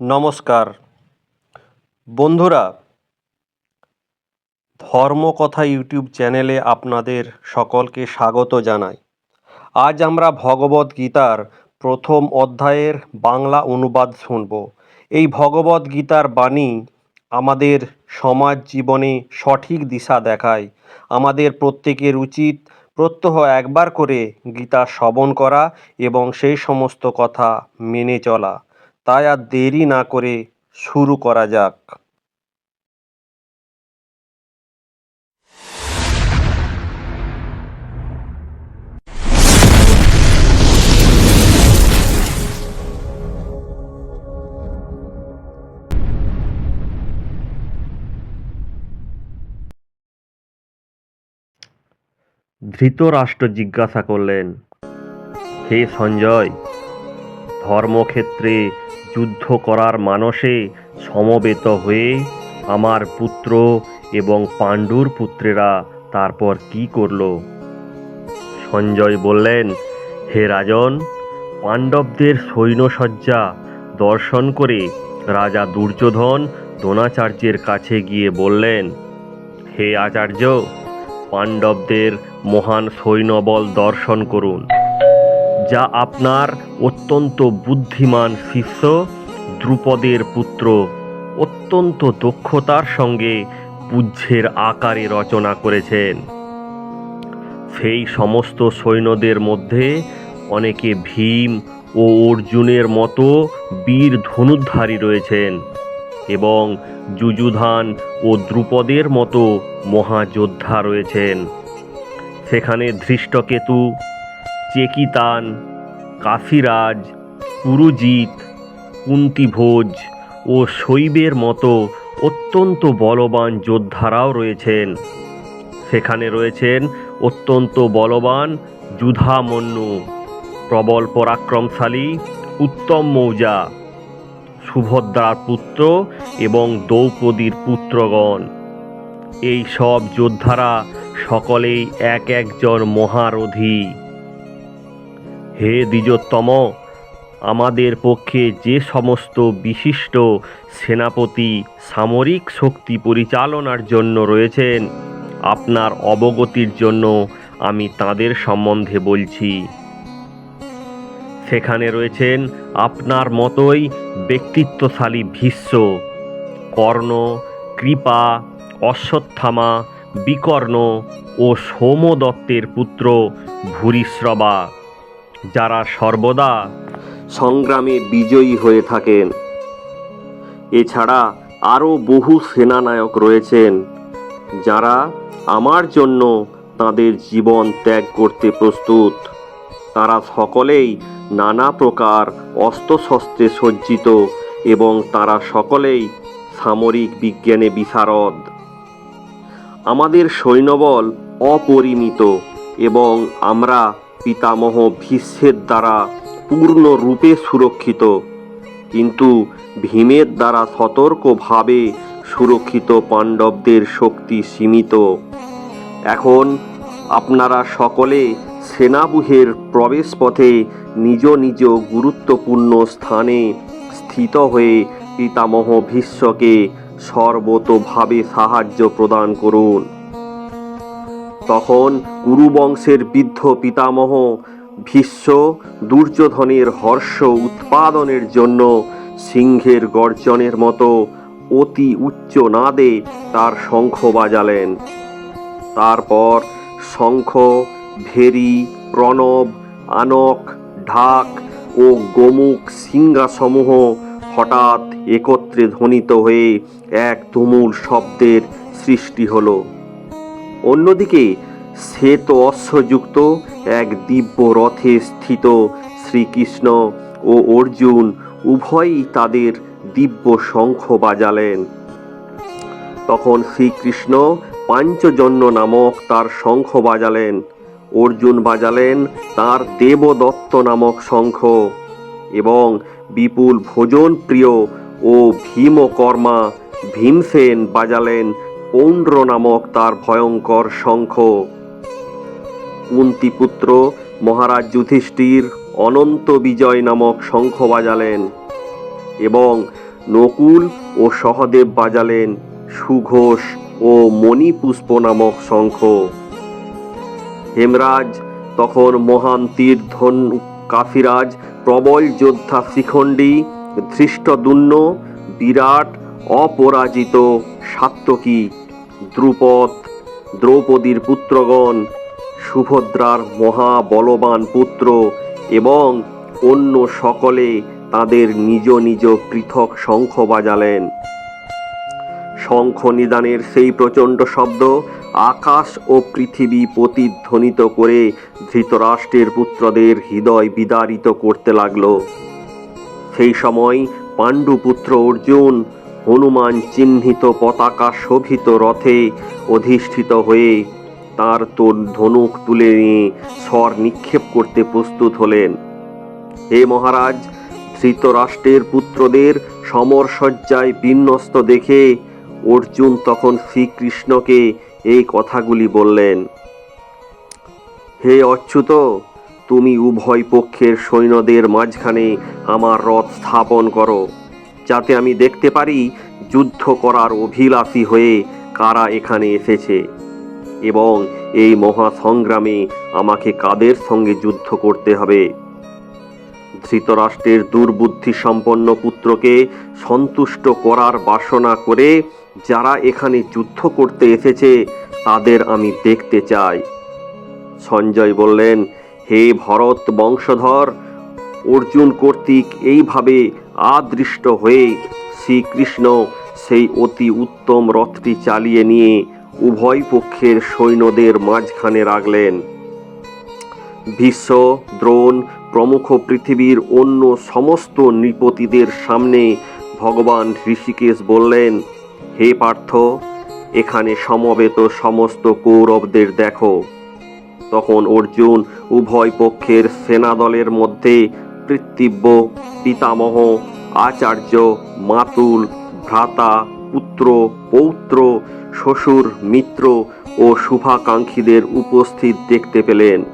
নমস্কার। বন্ধুরা, ধর্মকথা ইউটিউব চ্যানেলে আপনাদের সকলকে স্বাগত জানাই। আজ আমরা ভগবদ গীতার প্রথম অধ্যায়ের বাংলা অনুবাদ শুনব। এই ভগবদ গীতার বাণী আমাদের সমাজ জীবনে সঠিক দিশা দেখায়। আমাদের প্রত্যেকের উচিত প্রত্যহ একবার করে গীতা শ্রবণ করা এবং সেই সমস্ত কথা মেনে চলা। তাই আর দেরি না করে শুরু করা যাক। ধৃতরাষ্ট্র জিজ্ঞাসা করলেন হে সঞ্জয় ধর্মক্ষেত্রে যুদ্ধ করার মানসে সমবেত হয়ে আমার পুত্র এবং পাণ্ডুর পুত্রেরা তারপর কি করল? সঞ্জয় বললেন, হে রাজন, পাণ্ডবদের সৈন্যসজ্জা দর্শন করে রাজা দুর্যোধন দ্রোণাচার্যের কাছে গিয়ে বললেন, হে আচার্য, পাণ্ডবদের মহান সৈন্যবল দর্শন করুন। যা আপনার অত্যন্ত বুদ্ধিমান শিষ্য দ্রুপদের পুত্র। অত্যন্ত দক্ষতার সঙ্গে পুজ্যের আকারে রচনা করেছেন। সেই সমস্ত সৈন্যদের মধ্যে অনেকে ভীম ও অর্জুনের মতো বীর ধনুর্ধারী রয়েছেন এবং যুযুধান ও দ্রুপদের মতো মহাযোদ্ধা রয়েছেন। সেখানে ধৃষ্টকেতু চেকিতান কাশিরাজ পুরুজিৎ কুন্তিভোজ ও শৈবের মতো অত্যন্ত বলবান যোদ্ধারাও রয়েছেন। সেখানে রয়েছেন অত্যন্ত বলবান যুধামন্যু প্রবল পরাক্রমশালী উত্তম মৌজা, সুভদ্রার পুত্র এবং দ্রৌপদীর পুত্রগণ। এই সব যোদ্ধারা সকলেই এক একজন মহারথী। হে দ্বিজোত্তম, আমাদের পক্ষে যে সমস্ত বিশিষ্ট সেনাপতি সামরিক শক্তি পরিচালনার জন্য রয়েছেন, আপনার অবগতির জন্য আমি তাদের সম্বন্ধে বলছি। সেখানে রয়েছেন আপনার মতোই ব্যক্তিত্বশালী ভীষ্ম, কর্ণ, কৃপা, অশ্বত্থামা, বিকর্ণ ও সোমদত্তের পুত্র ভূরিশ্রবা। যারা সর্বদা সংগ্রামে বিজয়ী হয়ে থাকেন। এছাড়া আরও বহু সেনানায়ক রয়েছেন, যারা আমার জন্য তাদের জীবন ত্যাগ করতে প্রস্তুত। তারা সকলেই নানা প্রকার অস্ত্রশস্ত্রে সজ্জিত এবং তারা সকলেই সামরিক বিজ্ঞানে বিশারদ। আমাদের সৈন্যবল অপরিমিত এবং আমরা পিতামহ ভীষ্মের দ্বারা পূর্ণরূপে সুরক্ষিত। কিন্তু ভীমের দ্বারা সতর্কভাবে সুরক্ষিত পাণ্ডবদের শক্তি সীমিত। এখন আপনারা সকলে সেনাবুহের প্রবেশপথে নিজ নিজ গুরুত্বপূর্ণ স্থানে স্থিত হয়ে পিতামহ ভীষ্মকে সর্বতোভাবে সাহায্য প্রদান করুন। তখন কুরুবংশের বৃদ্ধ পিতামহ ভীষ্ম দুর্যোধনের হর্ষ উৎপাদনের জন্য সিংহের গর্জনের মতো অতি উচ্চ নাদে তার শঙ্খ বাজালেন। তারপর শঙ্খ, ভেরি, প্রণব, আনক, ঢাক ও গোমুখ সিংহাসমূহ হঠাৎ একত্রে ধ্বনিত হয়ে এক তুমুল শব্দের সৃষ্টি হলো। অন্যদিকে, শ্বেত অশ্বযুক্ত এক দিব্য রথে স্থিত শ্রীকৃষ্ণ ও অর্জুন উভয়ই তাদের দিব্য শঙ্খ বাজালেন। তখন শ্রীকৃষ্ণ পাঞ্চজন্য নামক তার শঙ্খ বাজালেন। অর্জুন বাজালেন তার দেবদত্ত নামক শঙ্খ এবং বিপুল ভোজন প্রিয় ও ভীমকর্মা ভীমসেন বাজালেন পৌণ্ড্র নামক তার ভয়ঙ্কর শঙ্খ। কুন্তিপুত্র মহারাজ যুধিষ্ঠির অনন্ত বিজয় নামক শঙ্খ বাজালেন এবং নকুল ও সহদেব বাজালেন সুঘোষ ও মণিপুষ্প নামক শঙ্খ। হেমরাজ তখন মহান তীর্ধন কাফিরাজ, প্রবল যোদ্ধা শ্রীখণ্ডী ধৃষ্টদুন্ন বিরাট, অপরাজিত সাত্যকী দ্রুপদ, দ্রৌপদীর পুত্রগণ, সুভদ্রার মহাবলবান পুত্র এবং অন্য সকলে তাদের নিজ নিজ পৃথক শঙ্খ বাজালেন। শঙ্খ নিদানের সেই প্রচণ্ড শব্দ আকাশ ও পৃথিবী প্রতিধ্বনিত করে ধৃতরাষ্ট্রের পুত্রদের হৃদয় বিদারিত করতে লাগল। সেই সময় পাণ্ডুপুত্র অর্জুন হনুমান চিহ্নিত পতাকা শোভিত রথে অধিষ্ঠিত হয়ে তার তোর ধনুক তুলে নিয়ে স্বর নিক্ষেপ করতে প্রস্তুত হলেন। হে মহারাজ, ধৃতরাষ্ট্রের পুত্রদের সমরসজ্জায় বিন্যস্ত দেখে অর্জুন তখন শ্রীকৃষ্ণকে এই কথাগুলি বললেন, হে অচ্যুত, তুমি উভয় পক্ষের সৈন্যদের মাঝখানে আমার রথ স্থাপন করো। যাতে আমি দেখতে পারি যুদ্ধ করার অভিলাষী হয়ে কারা এখানে এসেছে। এবং এই মহা সংগ্রামে আমাকে কাদের সঙ্গে যুদ্ধ করতে হবে? ধৃতরাষ্ট্রের দুর্বুদ্ধি সম্পন্ন পুত্রকে সন্তুষ্ট করার বাসনা করে যারা এখানে যুদ্ধ করতে এসেছে, তাদের আমি দেখতে চাই। সঞ্জয় বললেন, হে ভরত বংশধর, অর্জুন কর্তৃক এইভাবে আদৃষ্ট হয়ে শ্রীকৃষ্ণ সেই অতি উত্তম রথটি চালিয়ে নিয়ে উভয় পক্ষের সৈন্যদের মাঝখানে রাখলেন। ভীষ্ম, দ্রোণ প্রমুখ পৃথিবীর অন্য সমস্ত নৃপতিদের সামনে ভগবান ঋষিকেশ বললেন, হে পার্থ, এখানে সমবেত সমস্ত কৌরবদের দেখো। তখন অর্জুন উভয় পক্ষের সেনাদলের মধ্যে পৃথিব্য পিতামহ, আচার্য, মাতুল, ভ্রাতা, পুত্র, পৌত্র, শ্বশুর, মিত্র ও শুভাকাঙ্ক্ষীদের উপস্থিত দেখতে পেলেন।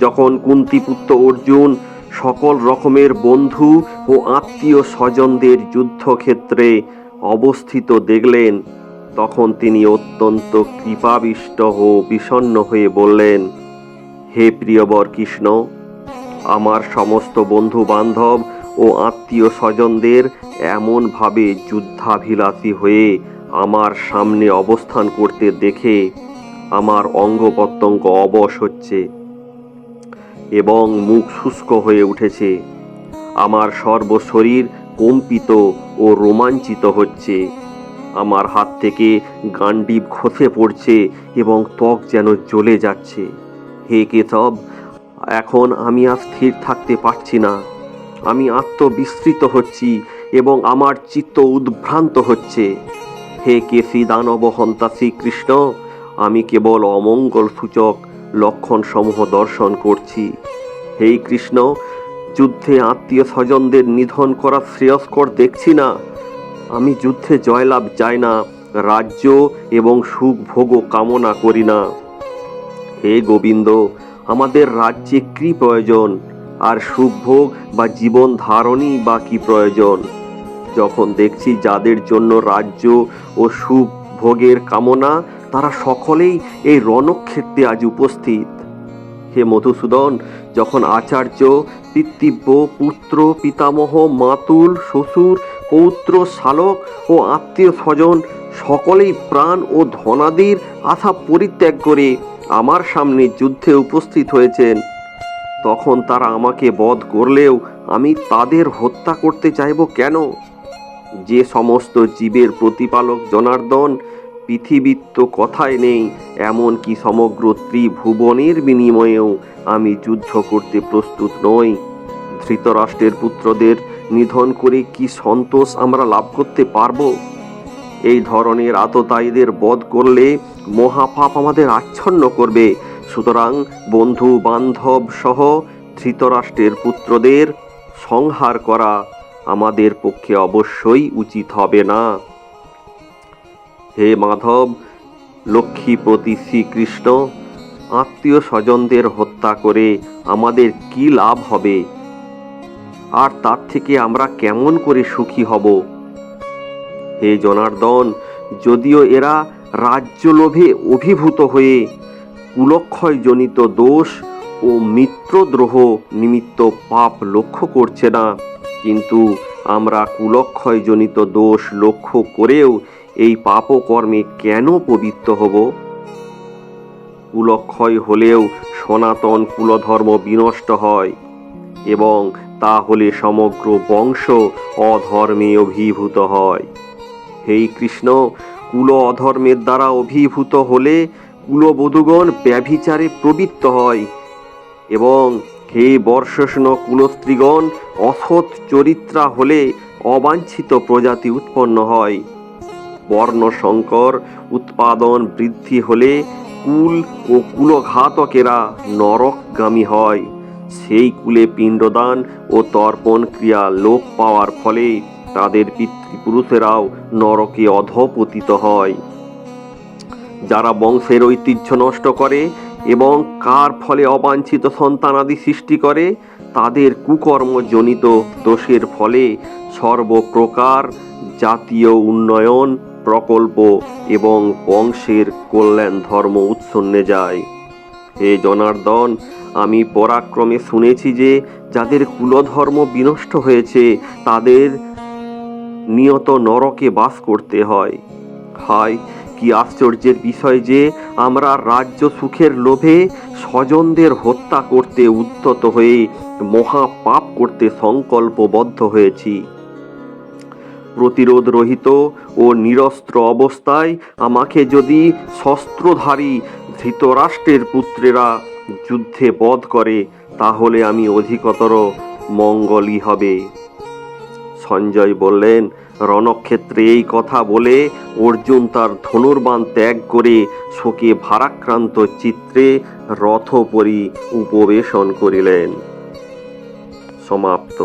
যখন কুন্তিপুত্র অর্জুন সকল রকমের বন্ধু ও আত্মীয় স্বজনদের যুদ্ধক্ষেত্রে অবস্থিত দেখলেন, তখন তিনি অত্যন্ত কৃপাবিষ্ট ও বিষণ্ণ হয়ে বললেন, হে প্রিয়বর কৃষ্ণ আমার সমস্ত বন্ধু বান্ধব ও আত্মীয় স্বজনদের এমনভাবে যুদ্ধাভিলাষী হয়ে আমার সামনে অবস্থান করতে দেখে আমার অঙ্গ প্রত্যঙ্গ অবশ হচ্ছে এবং মুখ শুষ্ক হয়ে উঠেছে। আমার সর্বশরীর কম্পিত ও রোমাঞ্চিত হচ্ছে। আমার হাত থেকে গান্ডিব খসে পড়ছে এবং ত্বক যেন জ্বলে যাচ্ছে। হে কেশব এখন আমি আর স্থির থাকতে পারছি না। আমি আত্মবিস্মৃত হচ্ছি এবং আমার চিত্ত উদ্ভ্রান্ত হচ্ছে। হে কেশী দানবহন্তা শ্রীকৃষ্ণ, আমি কেবল অমঙ্গল সূচক লক্ষণসমূহ দর্শন করছি। হে কৃষ্ণ, যুদ্ধে আত্মীয় স্বজনদের নিধন করা শ্রেয়স্কর দেখছি না। আমি যুদ্ধে জয়লাভ চাই না, রাজ্য এবং সুখ ভোগ কামনা করি না। হে গোবিন্দ আমাদের রাজ্যে কি প্রয়োজন? আর সুখভোগ বা জীবন ধারণই বা কি প্রয়োজন? যখন দেখছি যাদের জন্য রাজ্য ও সুখ ভোগের কামনা, তারা সকলেই এই রণক্ষেত্রে আজ উপস্থিত। হে মধুসূদন, যখন আচার্য, পিতৃব্য, পুত্র, পিতামহ, মাতুল, শ্বশুর, পৌত্র, শালক ও আত্মীয় স্বজন সকলেই প্রাণ ও ধনাদির আশা পরিত্যাগ করে আমার সামনে যুদ্ধে উপস্থিত হয়েছেন, তখন তারা আমাকে বধ করলেও আমি তাদের হত্যা করতে চাইব কেন? যে সমস্ত জীবের প্রতিপালক জনার্দন, পৃথিবীর তো কথাই নেই, এমনকি সমগ্র ত্রিভুবনের বিনিময়েও আমি যুদ্ধ করতে প্রস্তুত নই। ধৃতরাষ্ট্রের পুত্রদের নিধন করে কি সন্তোষ আমরা লাভ করতে পারব? এই ধরনের আততায়ীদের বধ করলে মহাপাপ আমাদের আচ্ছন্ন করবে। সুতরাং বন্ধু বান্ধব সহ ধৃতরাষ্ট্রের পুত্রদের সংহার করা আমাদের পক্ষে অবশ্যই উচিত হবে না। হে মাধব, লক্ষ্মীপতি শ্রীকৃষ্ণ, আত্মীয় স্বজনদের হত্যা করে আমাদের কি লাভ হবে? আর তার থেকে আমরা কেমন করে সুখী হব? হে জনার্দন, যদিও এরা রাজ্যলোভে অভিভূত হয়ে কুলক্ষয়জনিত দোষ ও মিত্রদ্রোহ নিমিত্ত পাপ লক্ষ্য করছে না, কিন্তু আমরা কুলক্ষয়জনিত দোষ লক্ষ্য করেও এই পাপকর্মে কেন পবিত্র হব? কুলক্ষয় হলেও সনাতন কুলধর্ম বিনষ্ট হয় এবং তা হলে সমগ্র বংশ অধর্মে অভিভূত হয়। হেই কৃষ্ণ, কুল অধর্মের দ্বারা অভিভূত হলে কুলবধূগণ ব্যভিচারে প্রবৃত্ত হয় এবং হে বর্ষষ্ণ কুলস্ত্রীগণ, অসৎ চরিত্রা হলে অবাঞ্ছিত প্রজাতি উৎপন্ন হয়। বর্ণ সংকর উৎপাদন বৃদ্ধি হলে কুল ও কুলঘাতকেরা নরকগামী হয়। সেই কুলে পিণ্ডদান ও তর্পণ ক্রিয়া লোপ পাওয়ার ফলে তাদের পিতৃপুরুষেরাও নরকে অধপতিত হয়। যারা বংশের ঐতিহ্য নষ্ট করে এবং কার ফলে অবাঞ্ছিত সন্তানাদি সৃষ্টি করে, তাদের কুকর্মজনিত দোষের ফলে সর্বপ্রকার জাতীয় উন্নয়ন, প্রকল্প এবং বংশের কল্যাণ ধর্ম উৎসন্নে যায়। হে জনার্দন, আমি পরাক্রমে শুনেছি যে, যাদের কুলধর্ম বিনষ্ট হয়েছে, তাদের নিয়ত নরকে বাস করতে হয়। হায় কি আশ্চর্যের বিষয় যে আমরা রাজ্য সুখের লোভে স্বজনদের হত্যা করতে উদ্যত হয়ে মহা পাপ করতে সংকল্পবদ্ধ হয়েছি। প্রতিরোধ রহিত ও নিরস্ত্র অবস্থায় আমাকে যদি শস্ত্রধারী ধৃতরাষ্ট্রের পুত্রেরা যুদ্ধে বধ করে, তাহলে আমি অধিকতর মঙ্গলই হবে। সঞ্জয় বললেন, রণক্ষেত্রে এই কথা বলে অর্জুন তার ধনুর্বাণ ত্যাগ করে শোকে ভারাক্রান্ত চিত্রে রথপরি উপবেশন করিলেন। সমাপ্ত।